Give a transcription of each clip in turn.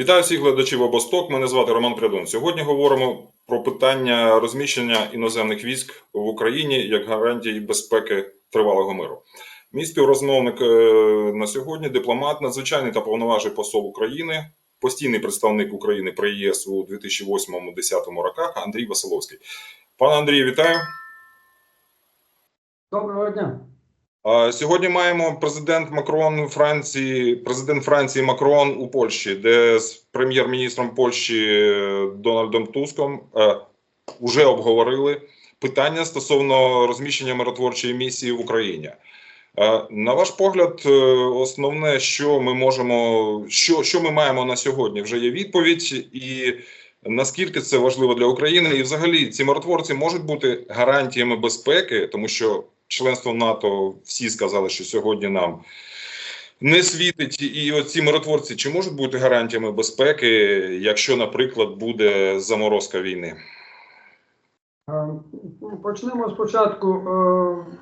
Вітаю всіх глядачів обосток. Мене звати Роман Прядун. Сьогодні говоримо про питання розміщення іноземних військ в Україні як гарантії безпеки тривалого миру. Мій співрозмовник е, на сьогодні дипломат, надзвичайний та повноважий посол України, постійний представник України при ЄС у 2008-2010 роках Андрій Василовський. Пане Андрію, вітаю. Доброго дня. Сьогодні маємо президент Макрон Франції, президент Франції Макрон у Польщі, де з прем'єр-міністром Польщі е, Дональдом Туском е, вже обговорили питання стосовно розміщення миротворчої місії в Україні. Е, На ваш погляд, е, основне, що ми можемо, що, що ми маємо на сьогодні, вже є відповідь, і наскільки це важливо для України, і взагалі ці миротворці можуть бути гарантіями безпеки, тому що членство в НАТО всі сказали, що сьогодні нам не світить. І оці миротворці чи можуть бути гарантіями безпеки, якщо, наприклад, буде заморозка війни? Е, ну, Почнемо спочатку. Е,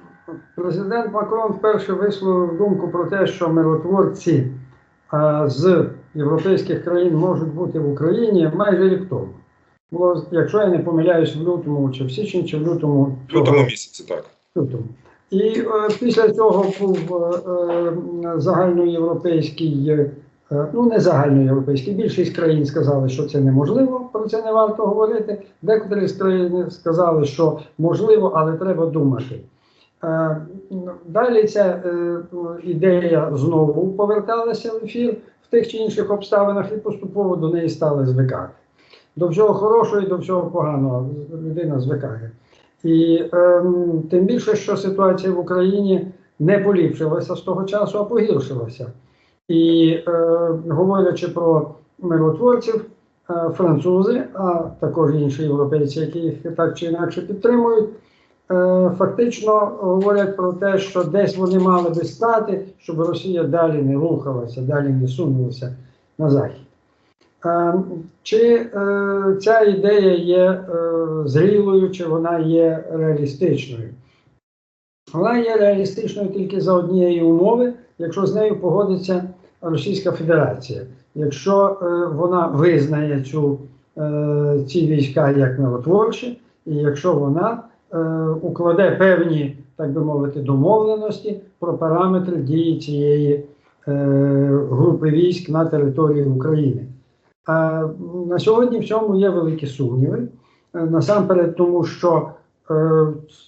Президент Макрон вперше висловив думку про те, що миротворці е, з європейських країн можуть бути в Україні майже рік тому. Було, якщо я не помиляюсь, в лютому чи в січні, чи в лютому В лютому місяці, так. лютому. І е, після цього був е, е, загальноєвропейський, ну не загальноєвропейський, більшість країн сказали, що це неможливо, про це не варто говорити. Декотрі з країн сказали, що можливо, але треба думати. Далі ця ідея знову поверталася в ефір в тих чи інших обставинах і поступово до неї стали звикати. До всього хорошого і до всього поганого людина звикає. І ем, тим більше, що ситуація в Україні не поліпшилася з того часу, а погіршилася. І е, говорячи про миротворців, е, французи, а також інші європейці, які їх так чи інакше підтримують, е, фактично говорять про те, що десь вони мали би стати, щоб Росія далі не рухалася, далі не сунулася на захід. Е, Чи е, ця ідея є е, зрілою, чи вона є реалістичною? Вона є реалістичною тільки за однієї умови, якщо з нею погодиться Російська Федерація. Якщо вона визнає цю, ці війська як миротворчі, і якщо вона укладе певні, так би мовити, домовленості про параметри дії цієї групи військ на території України. На сьогодні в цьому є великі сумніви. Е, Насамперед, тому що е,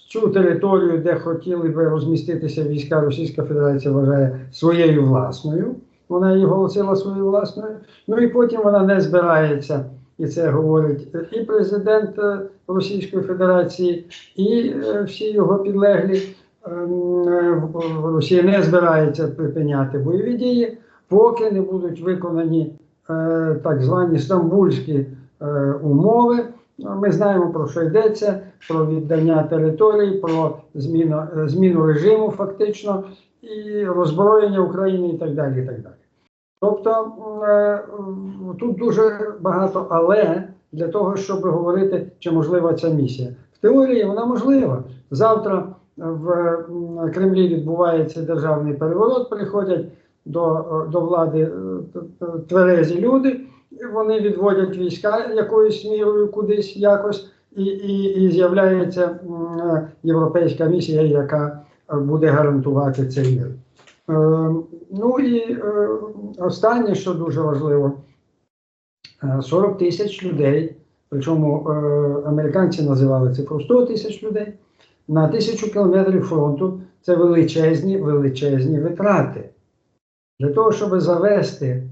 цю територію, де хотіли би розміститися війська, Російська Федерація вважає своєю власною. Вона її оголосила своєю власною. Ну і потім вона не збирається, і це говорить е, і президент Російської Федерації, і всі його підлеглі. Ем, Росія не збирається припиняти бойові дії, поки не будуть виконані так звані стамбульські е, умови. Ми знаємо про що йдеться: про віддання територій, про зміну, е, зміну режиму, фактично, і роззброєння України і так далі. І так далі. Тобто е, тут дуже багато але для того, щоб говорити, чи можлива ця місія. В теорії вона можлива. Завтра в Кремлі відбувається державний переворот, приходять до, до влади е, тверезі люди, вони відводять війська якоюсь мірою кудись якось, і, і, і з'являється європейська місія, яка буде гарантувати цей мир. Е, Ну і е, останнє, що дуже важливо, е, 40 тисяч людей, причому американці називали цифру 100 тисяч людей, на тисячу кілометрів фронту це величезні, величезні витрати. Для того, щоб завести,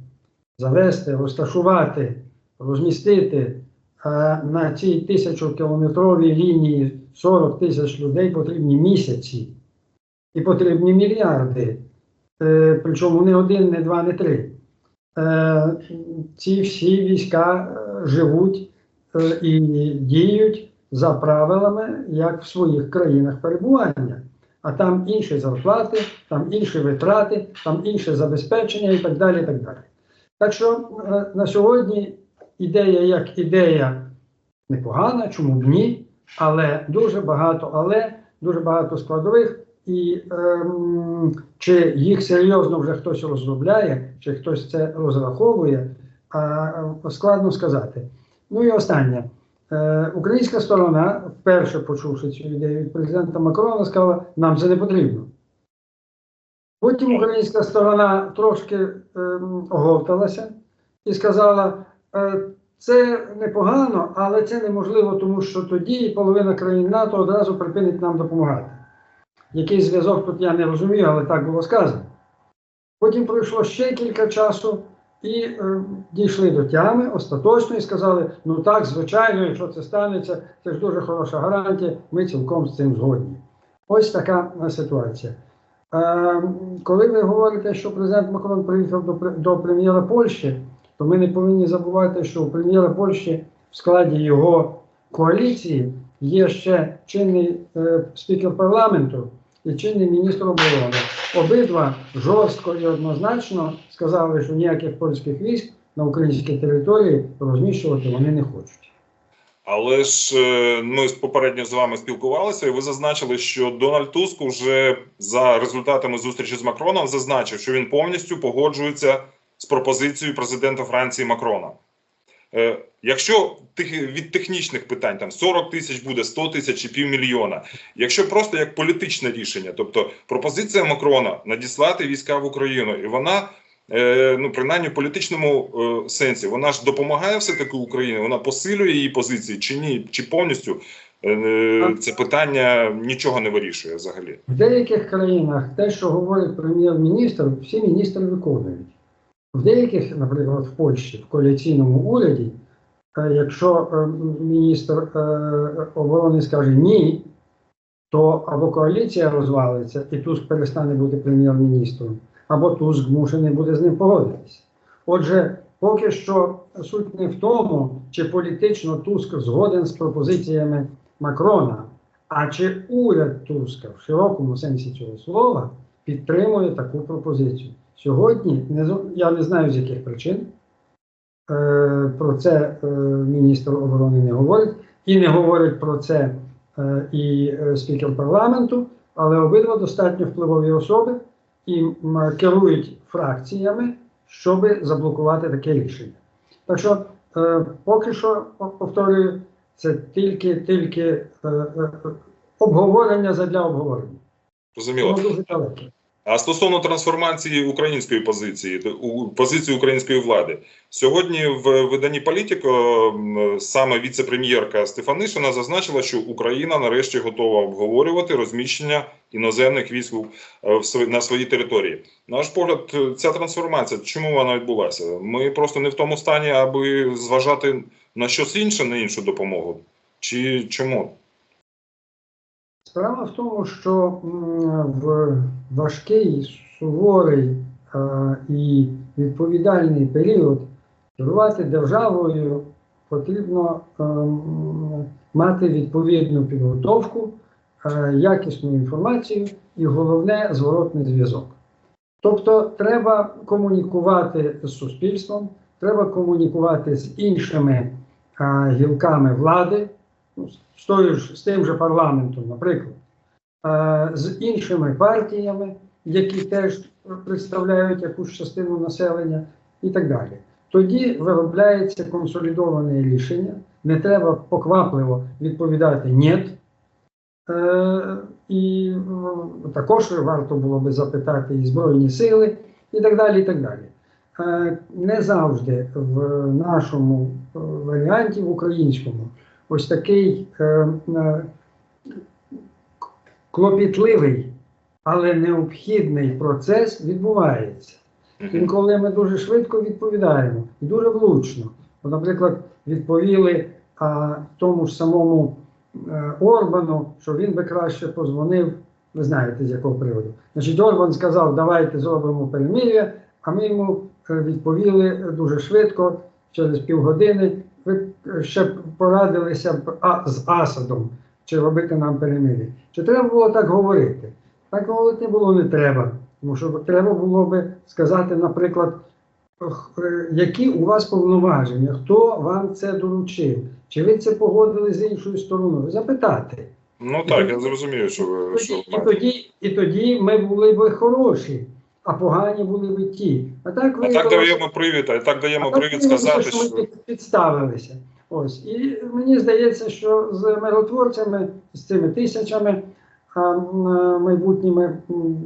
завести, розташувати, розмістити е, на цій тисячокілометровій лінії 40 тисяч людей потрібні місяці і потрібні мільярди. Е, причому не один, не два, не три. Е, ці всі війська живуть і діють за правилами, як в своїх країнах перебування. А там інші зарплати, там інші витрати, там інше забезпечення і так далі. і Так далі. Так що е, на сьогодні ідея як ідея непогана, чому б ні, але дуже багато, але дуже багато складових. І ем, чи їх серйозно вже хтось розробляє, чи хтось це розраховує, а е, складно сказати. Ну і останнє. Е, Українська сторона, вперше почувши цю ідею від президента Макрона, сказала, нам це не потрібно. Потім українська сторона трошки ем, оговталася і сказала, е, це непогано, але це неможливо, тому що тоді половина країн НАТО одразу припинить нам допомагати. Який зв'язок тут я не розумію, але так було сказано. Потім пройшло ще кілька часу і е, дійшли до тями остаточно і сказали: ну так, звичайно, якщо це станеться, це ж дуже хороша гарантія, ми цілком з цим згодні. Ось така е, ситуація. Е, коли ви говорите, що президент Макрон приїхав до, до прем'єра Польщі, то ми не повинні забувати, що у прем'єра Польщі в складі його коаліції є ще чинний е, спікер парламенту і чинний міністр оборони. Обидва жорстко і однозначно сказали, що ніяких польських військ на українській території розміщувати вони не хочуть. Але ж е, ми попередньо з вами спілкувалися, і ви зазначили, що Дональд Туск вже за результатами зустрічі з Макроном зазначив, що він повністю погоджується з пропозицією президента Франції Макрона. Е, Якщо від технічних питань там 40 тисяч буде, 100 тисяч чи півмільйона, якщо просто як політичне рішення, тобто пропозиція Макрона надіслати війська в Україну, і вона е, ну принаймні в політичному е, сенсі, вона ж допомагає все таки Україні, вона посилює її позиції чи ні, чи повністю це питання нічого не вирішує взагалі. В деяких країнах те, що говорить прем'єр-міністр, всі міністри виконують. В деяких, наприклад, в Польщі, в коаліційному уряді, е, якщо е, міністр е, оборони скаже ні, то або коаліція розвалиться, і Туск перестане бути прем'єр-міністром, або Туск змушений буде з ним погодитися. Отже, поки що суть не в тому, чи політично Туск згоден з пропозиціями Макрона, а чи уряд Туска в широкому сенсі цього слова підтримує таку пропозицію? Сьогодні я не знаю з яких причин. Е, про це е, міністр оборони не говорить, і не говорить про це е, і спікер парламенту, але обидва достатньо впливові особи і керують фракціями, щоб заблокувати таке рішення. Так що поки що повторюю, це тільки тільки обговорення задля обговорення. Розуміло. Воно дуже далеке. А стосовно трансформації української позиції, позиції української влади, сьогодні в виданні Політіко м, саме віце-прем'єрка Стефанишина зазначила, що Україна нарешті готова обговорювати розміщення іноземних військ е, на своїй території. Наш погляд, е, ця трансформація, чому вона відбулася? Ми просто не в тому стані, аби зважати на щось інше, на іншу допомогу. Чи чому? Справа в тому, що в важкий, суворий е, і відповідальний період керувати державою потрібно ем, мати відповідну підготовку, е, якісну інформацію і головне зворотний зв'язок. Тобто треба комунікувати з суспільством, треба комунікувати з іншими е, гілками влади, з, тою ж, з тим же парламентом, наприклад, е, з іншими партіями, які теж представляють якусь частину населення, і так далі. Тоді виробляється консолідоване рішення. Не треба поквапливо відповідати «нєт». Е, і м, також варто було би запитати і Збройні сили, і так далі. і так далі. Е, Не завжди в нашому е, варіанті, в українському, ось такий е, е, клопітливий, але необхідний процес відбувається. Інколи ми дуже швидко відповідаємо і дуже влучно. От, Наприклад, відповіли а, тому ж самому е, Орбану, що він би краще позвонив. Ви знаєте, з якого приводу. Значить, Орбан сказав, давайте зробимо перемир'я, а ми йому е, відповіли дуже швидко, через півгодини. Ви е, ще порадилися б з Асадом, чи робити нам перемир'я. Чи треба було так говорити? Так говорити було не треба. Тому що треба було би сказати, наприклад, е, які у вас повноваження, хто вам це доручив, чи ви це погодили з іншою стороною? Запитати. Ну так, я зрозумію, що ви що І тоді, і тоді ми були б хороші. А погані були б ті. А так А так даємо привід, а так даємо а привід сказати, що що підставилися. Ось. І мені здається, що з миротворцями, з цими тисячами майбутніми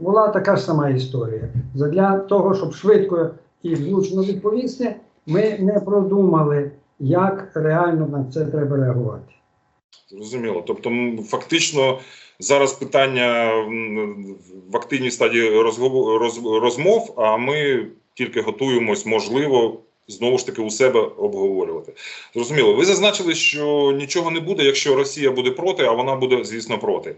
була така ж сама історія. Для того, щоб швидко і влучно відповісти, ми не продумали, як реально на це треба реагувати. Зрозуміло. Тобто, фактично, зараз питання в активній стадії розмов, а ми тільки готуємось, можливо, знову ж таки у себе обговорювати. Зрозуміло. Ви зазначили, що нічого не буде, якщо Росія буде проти, а вона буде, звісно, проти.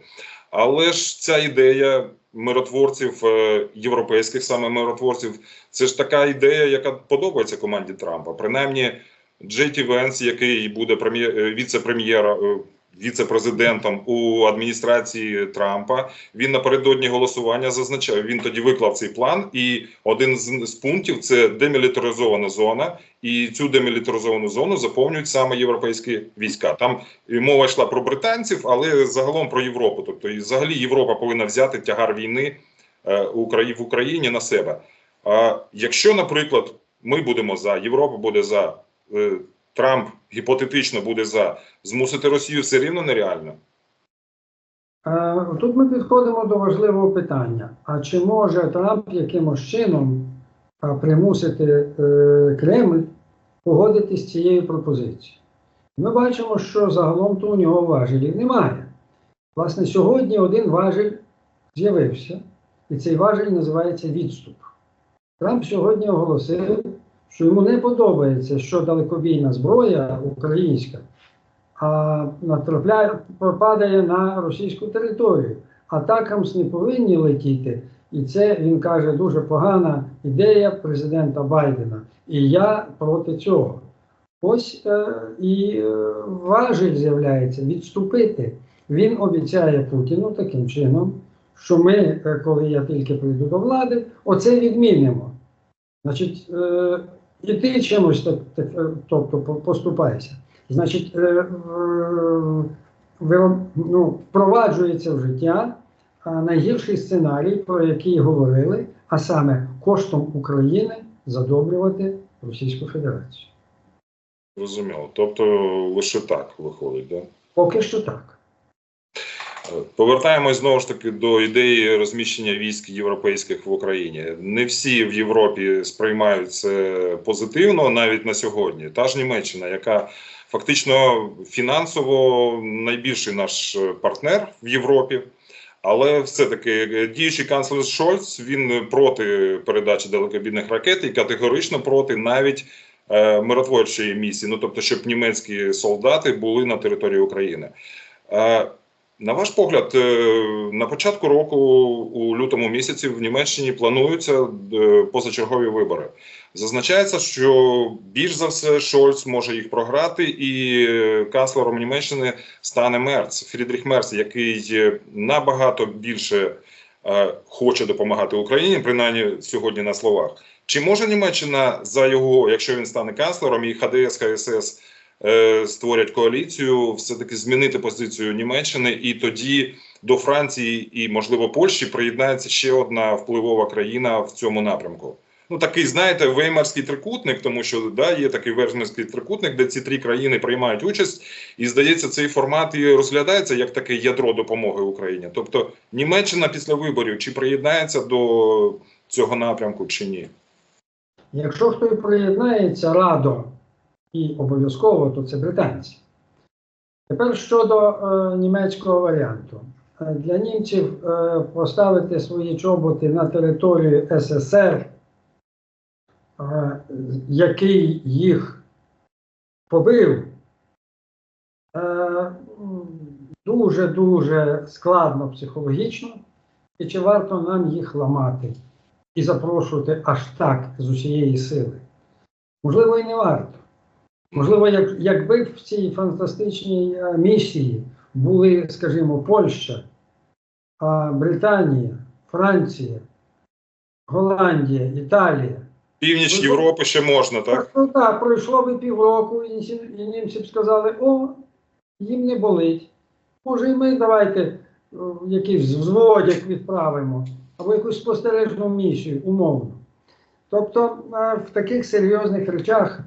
Але ж ця ідея миротворців, е, європейських саме миротворців, це ж така ідея, яка подобається команді Трампа. Принаймні, Джей Ті Венс, який буде е, віце-прем'єра. Віце-президентом у адміністрації Трампа він напередодні голосування зазначав. Він тоді виклав цей план, і один з, пунктів це демілітаризована зона, і цю демілітаризовану зону заповнюють саме європейські війська. Там мова йшла про британців, але загалом про Європу. Тобто, і взагалі Європа повинна взяти тягар війни е, в Україні на себе. А якщо, наприклад, ми будемо за, Європа буде за, е, Трамп гіпотетично буде за, змусити Росію все рівно нереально. Е, Тут ми підходимо до важливого питання: а чи може Трамп якимось чином е, примусити е, Кремль погодитись з цією пропозицією? Ми бачимо, що загалом то у нього важелів немає. Власне, сьогодні один важель з'явився, і цей важель називається відступ. Трамп сьогодні оголосив, що йому не подобається, що далекобійна зброя українська а натрапляє, попадає на російську територію. Атакамс не повинні летіти. І це він каже дуже погана ідея президента Байдена. І я проти цього. Ось е, і е, важель з'являється відступити. Він обіцяє Путіну таким чином, що ми, е, коли я тільки прийду до влади, оце відмінимо. Значить, е, і ти чимось так, так, е, тобто по- поступайся. Значить, е, ну, впроваджується в життя найгірший сценарій, про який говорили, а саме коштом України задобрювати Російську Федерацію. Зрозуміло. Тобто лише так виходить, да? Поки що так. Повертаємось знову ж таки до ідеї розміщення військ європейських в Україні. Не всі в Європі сприймають це позитивно навіть на сьогодні. Та ж Німеччина, яка фактично фінансово найбільший наш партнер в Європі. Але все-таки діючий канцлер Шольц він проти передачі далекобійних ракет і категорично проти навіть е, миротворчої місії. Ну тобто, щоб німецькі солдати були на території України. Е, на ваш погляд, е, на початку року, у лютому місяці, в Німеччині плануються е, позачергові вибори. Зазначається, що більш за все Шольц може їх програти, і е, канцлером Німеччини стане Мерц, Фрідріх Мерц, який набагато більше хоче допомагати Україні, принаймні сьогодні на словах. Чи може Німеччина за його, якщо він стане канцлером, і ХДС, ХСС створять коаліцію, все-таки змінити позицію Німеччини, і тоді до Франції і, можливо, Польщі приєднається ще одна впливова країна в цьому напрямку. Ну, такий, знаєте, веймарський трикутник, тому що да, є такий веймарський трикутник, де ці три країни приймають участь, і здається, цей формат і розглядається як таке ядро допомоги Україні. Тобто, Німеччина після виборів чи приєднається до цього напрямку, чи ні? Якщо хто приєднається радо і обов'язково, то це британці. Тепер щодо е, німецького варіанту. Е, Для німців е, поставити свої чоботи на територію СССР, е, який їх побив, е, дуже-дуже складно психологічно, і чи варто нам їх ламати і запрошувати аж так з усієї сили? Можливо, і не варто. Можливо, як, якби в цій фантастичній е, місії були, скажімо, Польща, Британія, Франція, Голландія, Італія. Північ Ну, Європи ще можна, так? Ну так, пройшло би півроку, і німці, і німці б сказали, о, їм не болить. Може, і ми давайте е, якийсь взводик відправимо. або якусь спостережну місію, умовно. Тобто е, в таких серйозних речах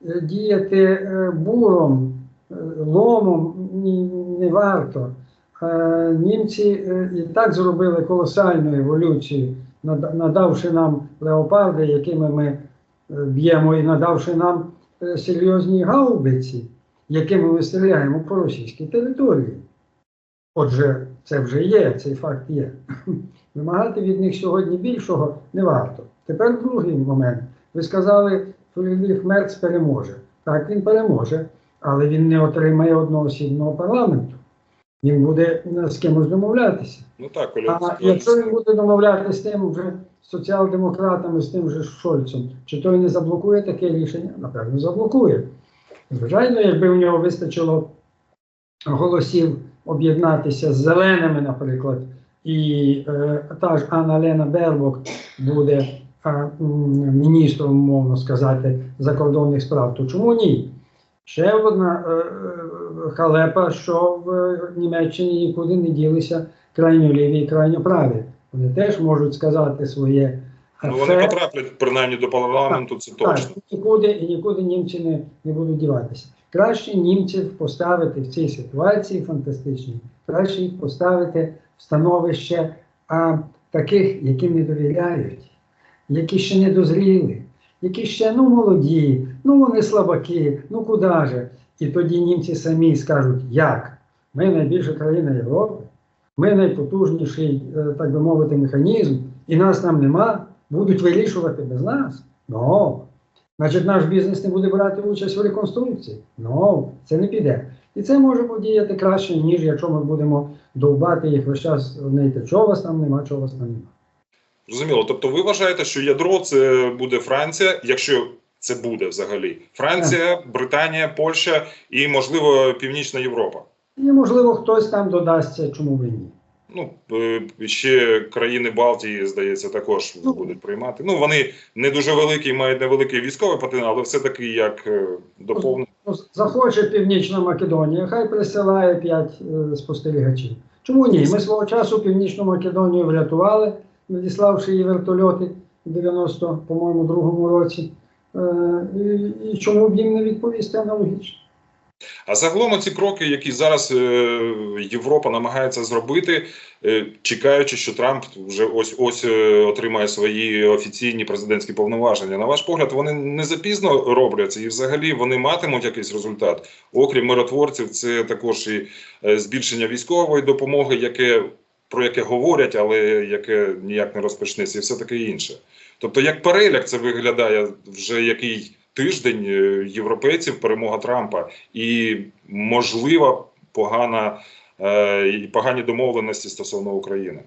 діяти е, буром, е, ломом не варто. Е, Німці е, і так зробили колосальну еволюцію, надавши нам леопарди, якими ми е, б'ємо, і надавши нам е, серйозні гаубиці, якими ми стріляємо по російській території. Отже, це вже є, цей факт є. Вимагати від них сьогодні більшого не варто. Тепер другий момент. Ви сказали, Фрідріх Мерц переможе. Так, він переможе, але він не отримає одноосібного парламенту. Він буде е, з кимось домовлятися. Ну так, Оля, А якщо він буде домовлятися з тим вже соціал-демократами, з тим же Шольцем, чи той не заблокує таке рішення? Напевно, заблокує. Звичайно, якби в нього вистачило голосів об'єднатися з зеленими, наприклад, і е, та ж Анна Лена Бербок буде міністром, мовно сказати, закордонних справ, то чому ні? Ще одна е, е, халепа, що в Німеччині нікуди не ділися крайньо ліві і крайньо праві. Вони теж можуть сказати своє. Ну, вони потраплять принаймні до парламенту, це Так, точно. нікуди і нікуди німці не, не будуть діватися. Краще німців поставити в цій ситуації фантастичній, краще їх поставити в становище а, таких, яким не довіряють, які ще не дозріли, які ще ну молоді, ну вони слабаки, ну куди же? І тоді німці самі скажуть, як? Ми найбільша країна Європи, ми найпотужніший, е, так би мовити, механізм, і нас там нема, будуть вирішувати без нас. Ну, значить, наш бізнес не буде брати участь в реконструкції. Ну, це не піде. І це може подіяти краще, ніж якщо ми будемо довбати їх весь час, знаєте, чого вас там нема, чого вас там нема. Зрозуміло. Тобто ви вважаєте, що ядро це буде Франція, якщо це буде взагалі. Франція, Британія, Польща і, можливо, Північна Європа. І, можливо, хтось там додасться, чому ви ні. Ну, е, ще країни Балтії, здається, також Ну. будуть приймати. Ну, вони не дуже великі, мають невеликий військовий потенціал, але все-таки як е, доповнення. Ну, Захоче Північна Македонія, хай присилає п'ять е, спостерігачів. Чому ні? Ми свого часу Північну Македонію врятували, надіславши її вертольоти в 90, по-моєму, другому році. Е, і, і чому б їм не відповісти аналогічно? А загалом ці кроки, які зараз е, Європа намагається зробити, е, чекаючи, що Трамп вже ось ось отримає свої офіційні президентські повноваження. На ваш погляд, вони не запізно робляться, і взагалі вони матимуть якийсь результат. Окрім миротворців, це також і збільшення військової допомоги, яке про яке говорять, але яке ніяк не розпочнеться, і все таке інше. Тобто, як переляк це виглядає вже який тиждень е, європейців, перемога Трампа і можлива погана е, і погані домовленості стосовно України.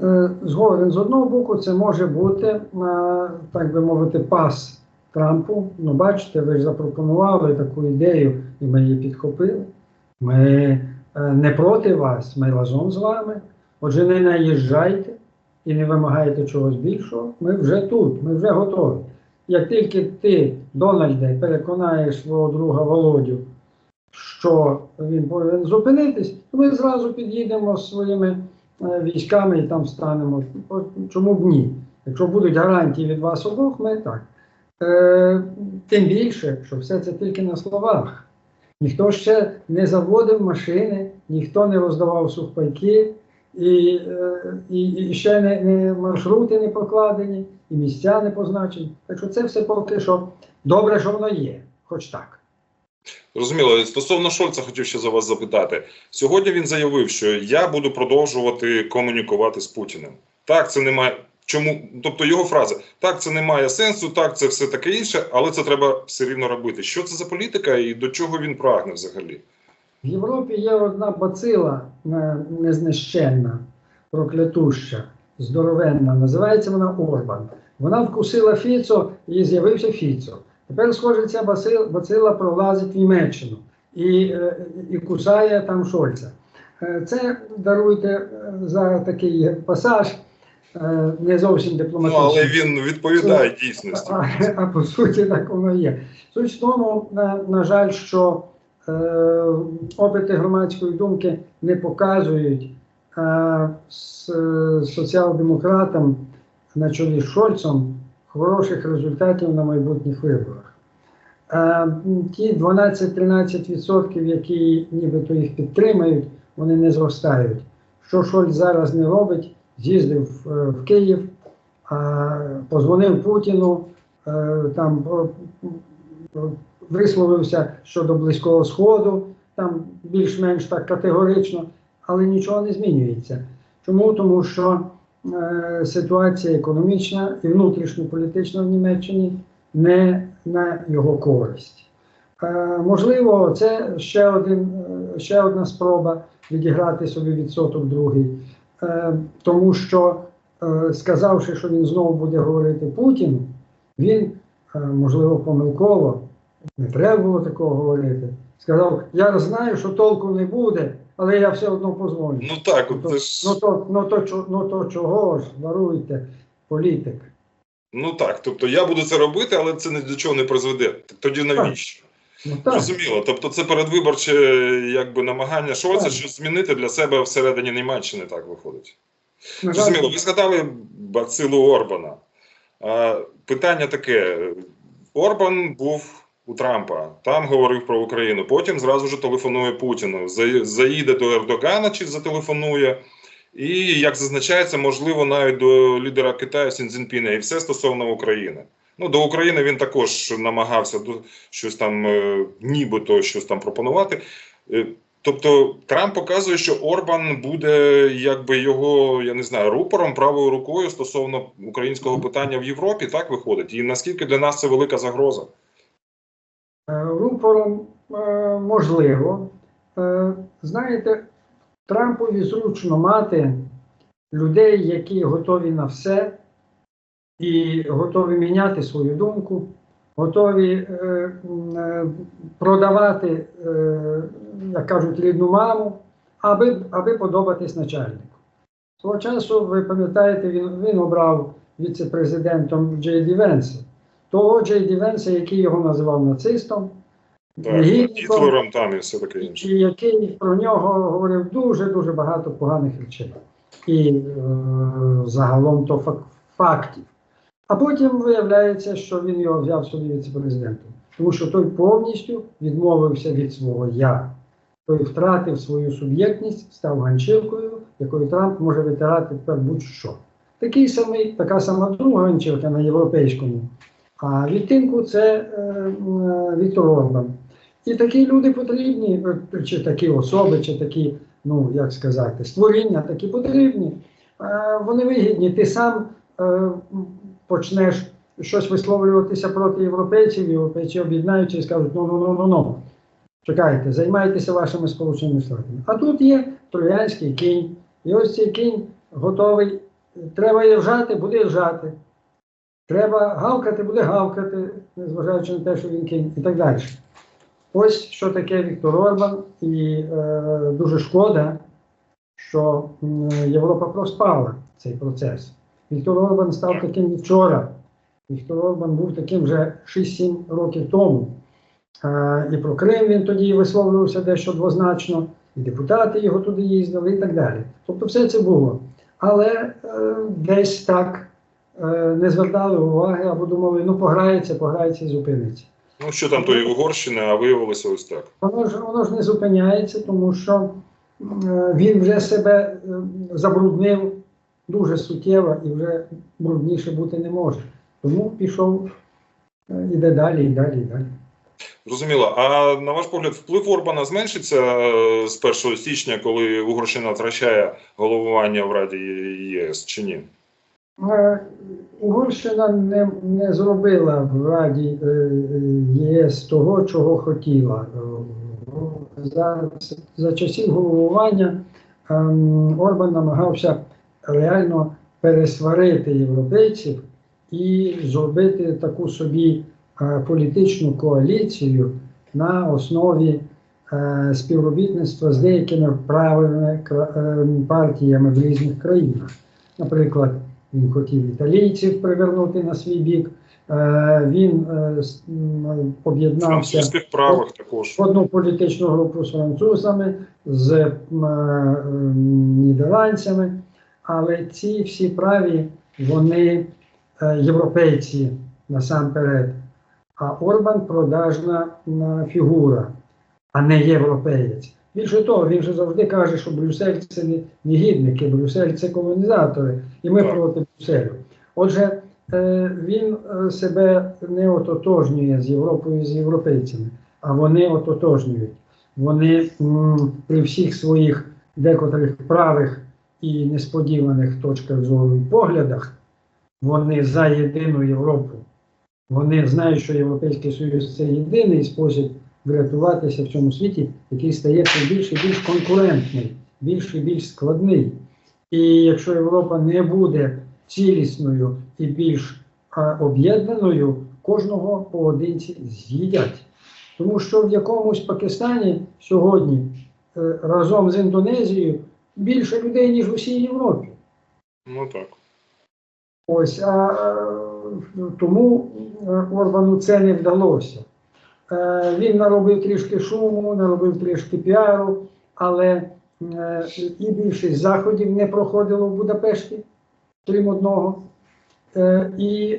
Е, Згоден з одного боку, це може бути, так би мовити, пас Трампу. Ну, бачите, ви ж запропонували таку ідею, і ми її підхопили. Ми не проти вас, ми разом з вами. Отже, не наїжджайте і не вимагайте чогось більшого. Ми вже тут, ми вже готові. Як тільки ти, Дональде, переконаєш свого друга Володю, що він повинен зупинитись, то ми зразу під'їдемо з своїми е, військами і там станемо. Чому б ні? Якщо будуть гарантії від вас обох, ми так. Е, тим більше, що все це тільки на словах. Ніхто ще не заводив машини, ніхто не роздавав сухпайки, і, е, і, і ще не, не маршрути не покладені, і місця не позначені. Так що це все поки що добре, що воно є, хоч так. Зрозуміло, стосовно Шольца, хотів ще за вас запитати. Сьогодні він заявив, що я буду продовжувати комунікувати з Путіним. Так, це немає. Чому? Тобто його фраза: так, це не має сенсу, так, це все таке інше, але це треба все рівно робити. Що це за політика і до чого він прагне взагалі? В Європі є одна бацила е, незнищенна, проклятуща, здоровенна. Називається вона Орбан. Вона вкусила Фіцо і з'явився Фіцо. Тепер, схоже, ця бацила, пролазить в Німеччину і, е, і кусає там Шольца. Е, Це даруйте е, за такий пасаж, не зовсім Ну, дипломатичний. але він відповідає дійсності. А, а по суті, так воно є. Суть в тому, на, на жаль, що е, опити громадської думки не показують е, з е, соціал-демократом на чолі з Шольцом хороших результатів на майбутніх виборах. Е, Ті 12-13%, які нібито їх підтримають, вони не зростають. Що Шольц зараз не робить, з'їздив е, в Київ, е, позвонив Путіну, е, там висловився щодо Близького Сходу, там більш-менш так категорично, але нічого не змінюється. Чому? Тому що ситуація економічна і внутрішньополітична в Німеччині не на його користь. Можливо, це ще, один, ще одна спроба відіграти собі відсоток другий, тому що, е, сказавши, що він знову буде говорити Путіну, він, е, можливо, помилково, не треба було такого говорити. Сказав: Я знаю, що толку не буде, але я все одно позволю. Ну так, Ну от то, це ж ну, то, ну, то, ну то чого ж, даруйте, політик. ну так. Тобто я буду це робити, але це ні до чого не призведе. Тоді навіщо? Ну, так. Зрозуміло. Тобто, це передвиборче якби намагання Шольца Так. щось змінити для себе всередині Німеччини. Так виходить. На жаль, Зрозуміло, ви згадали бацилу Орбана. А, питання таке: Орбан був у Трампа, там говорив про Україну. Потім зразу ж телефонує Путіну. Заїде до Ердогана чи зателефонує. І як зазначається, можливо, навіть до лідера Китаю Сінзінпіна, і все стосовно України. Ну, до України він також намагався щось там, е, нібито щось там пропонувати. Е, Тобто Трамп показує, що Орбан буде якби його, я не знаю, рупором правою рукою стосовно українського питання в Європі, так виходить. І наскільки для нас це велика загроза? Е, Рупором можливо. Знаєте, Трампові зручно мати людей, які готові на все і готові міняти свою думку, готові е, е, продавати, е, як кажуть, рідну маму, аби, аби подобатись начальнику. Свого часу, ви пам'ятаєте, він, він обрав віце-президентом Джей Ді Венса. Того Джей Ді Венса, який його називав нацистом, Так, Гітлером там і все таке інше. і який про нього говорив дуже-дуже багато поганих речей. І е, загалом то фак- фактів. А потім виявляється, що він його взяв собі віце-президентом. Тому що той повністю відмовився від свого я. Той втратив свою суб'єктність, став ганчіркою, якою Трамп може витирати тепер будь-що. Такий самий, така сама друга ганчірка на європейському. А відтинку це е, е, Віктор Орбан. І такі люди потрібні, е, чи такі особи, чи такі, ну як сказати, створіння такі потрібні. Е, Вони вигідні. Ти сам е, почнеш щось висловлюватися проти європейців, європейці об'єднаються і скажуть: ну ну ну ну ну. Чекайте, займайтеся вашими сполученими штатами. А тут є троянський кінь, і ось цей кінь готовий. Треба її вжати, буде вжати. Треба гавкати, буде гавкати, незважаючи на те, що він кінь, і так далі. Ось що таке Віктор Орбан, і е, дуже шкода, що Європа проспала цей процес. Віктор Орбан став таким вчора. Віктор Орбан був таким вже 6-7 років тому. Е, і про Крим він тоді висловлювався дещо двозначно, і депутати його туди їздили, і так далі. Тобто все це було. Але е, десь так е, не звертали уваги або думали, ну пограється, пограється і зупиниться. Ну що там тої Угорщини, а виявилося ось так. Воно ж воно ж не зупиняється, тому що е, він вже себе е, забруднив дуже суттєво і вже брудніше бути не може. Тому пішов, е, іде далі, і далі, і далі. Зрозуміло. А на ваш погляд, вплив Орбана зменшиться е, з 1 січня, коли Угорщина втрачає головування в Раді ЄС чи ні? Е, Угорщина не, не зробила в Раді ЄС того, чого хотіла. За, за часів головування ем, Орбан намагався реально пересварити європейців і зробити таку собі е, політичну коаліцію на основі е, співробітництва з деякими правими е, партіями в різних країнах. Наприклад, він хотів італійців привернути на свій бік, Він об'єднався в одну політичну групу з французами, з нідерландцями, але ці всі праві вони е, європейці насамперед. А Орбан продажна фігура, а не європеєць. Більше того, він же завжди каже, що Брюссель це не негідники, Брюссель це колонізатори, і ми проти Брюсселю. Отже, е, він е, себе не ототожнює з Європою, з європейцями, а вони ототожнюють. Вони при всіх своїх декотрих правих і несподіваних точках зору і поглядах, вони за єдину Європу. Вони знають, що Європейський Союз це єдиний спосіб врятуватися в цьому світі, який стає все більш і більш конкурентний, більш і більш складний. І якщо Європа не буде цілісною і більш об'єднаною, кожного поодинці з'їдять. Тому що в якомусь Пакистані сьогодні е, разом з Індонезією більше людей, ніж в усій Європі. Ну так. Ось, а е, тому е, Орбану це не вдалося. Е, Він наробив трішки шуму, наробив трішки піару, але і більшість заходів не проходило в Будапешті, крім одного. І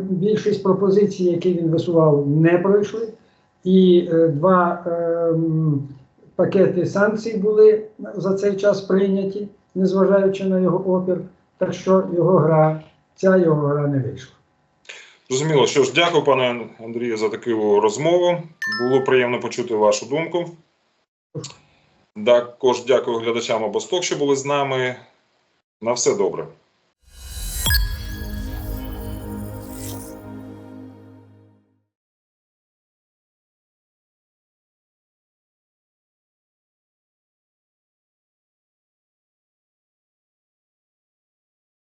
більшість пропозицій, які він висував, не пройшли. І два пакети санкцій були за цей час прийняті, незважаючи на його опір. Так що його гра, ця його гра не вийшла. Зрозуміло. Що ж, дякую, пане Андрію, за таку розмову. Було приємно почути вашу думку. Також дякую глядачам Обосток, що були з нами. На все добре.